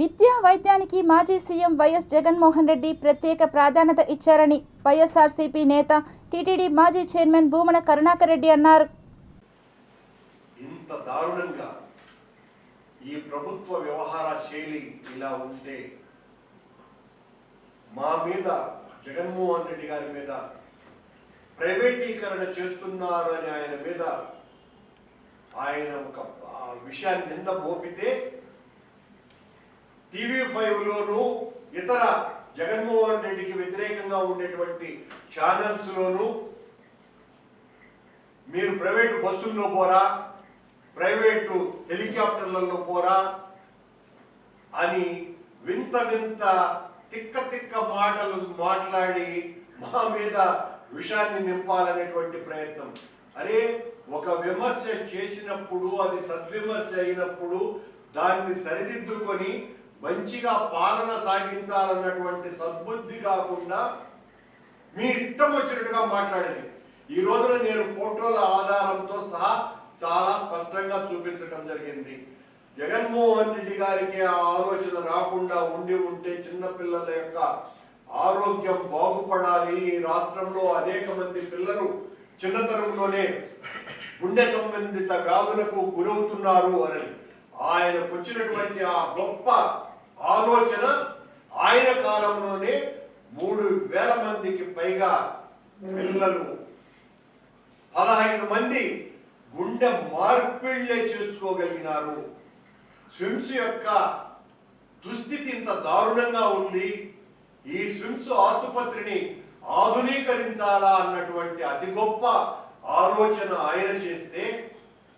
విద్యా వైద్యానికి మాజీ సీఎం వైఎస్ జగన్మోహన్ రెడ్డి ప్రత్యేక ప్రాధాన్యత ఇచ్చారని వైఎస్ఆర్సీపీ నేత టీటీడీ మాజీ చైర్మన్ భూమన కరుణాకర్ రెడ్డి అన్నారు. ఇంత దారుణంగా ఈ ప్రభుత్వ వ్యవహార శైలి ఇలా ఉంటే మా మీద జగన్మోహన్ రెడ్డి గారి మీద ప్రైవేటీకరణ చేస్తున్నారు అని ఆయన మీద ఆయన ఒక విషయాన్ని నింద మోపితే ఫైవ్లోను ఇతర జగన్మోహన్ రెడ్డికి వ్యతిరేకంగా ఉండేటువంటి ఛానల్స్లోను మీరు ప్రైవేటు బస్సుల్లో పోరా ప్రైవేటు హెలికాప్టర్లలో పోరా అని వింత వింత తిక్క తిక్క మాటలు మాట్లాడి మా మీద విషాన్ని నింపాలనేటువంటి ప్రయత్నం. అరే ఒక విమర్శ చేసినప్పుడు అది సద్విమర్శ అయినప్పుడు దాన్ని సరిదిద్దుకొని మంచిగా పాలన సాగించాలన్నటువంటి సద్బుద్ధి కాకుండా మీ ఇష్టం వచ్చినట్టుగా మాట్లాడింది ఈ రోజున నేను ఫోటోల ఆధారంతో సహా చాలా స్పష్టంగా చూపించడం జరిగింది. జగన్మోహన్ రెడ్డి గారికి ఆ ఆలోచన రాకుండా ఉండి ఉంటే చిన్నపిల్లల యొక్క ఆరోగ్యం బాగుపడాలి. ఈ రాష్ట్రంలో అనేక మంది పిల్లలు చిన్నతనంలోనే గుండె సంబంధిత వ్యాధులకు గురవుతున్నారు అని ఆయనకు వచ్చినటువంటి ఆ గొప్ప ఆలోచన ఆయన కాలంలోనే మూడు వేల మందికి పైగా పిల్లలు పదహైదు మంది గుండె మార్పిళ్ళే చేసుకోగలిగినారు. స్విమ్స్ యొక్క దుస్థితి ఇంత దారుణంగా ఉంది. ఈ స్విమ్స్ ఆసుపత్రిని ఆధునీకరించాలా అన్నటువంటి అతి గొప్ప ఆలోచన ఆయన చేస్తే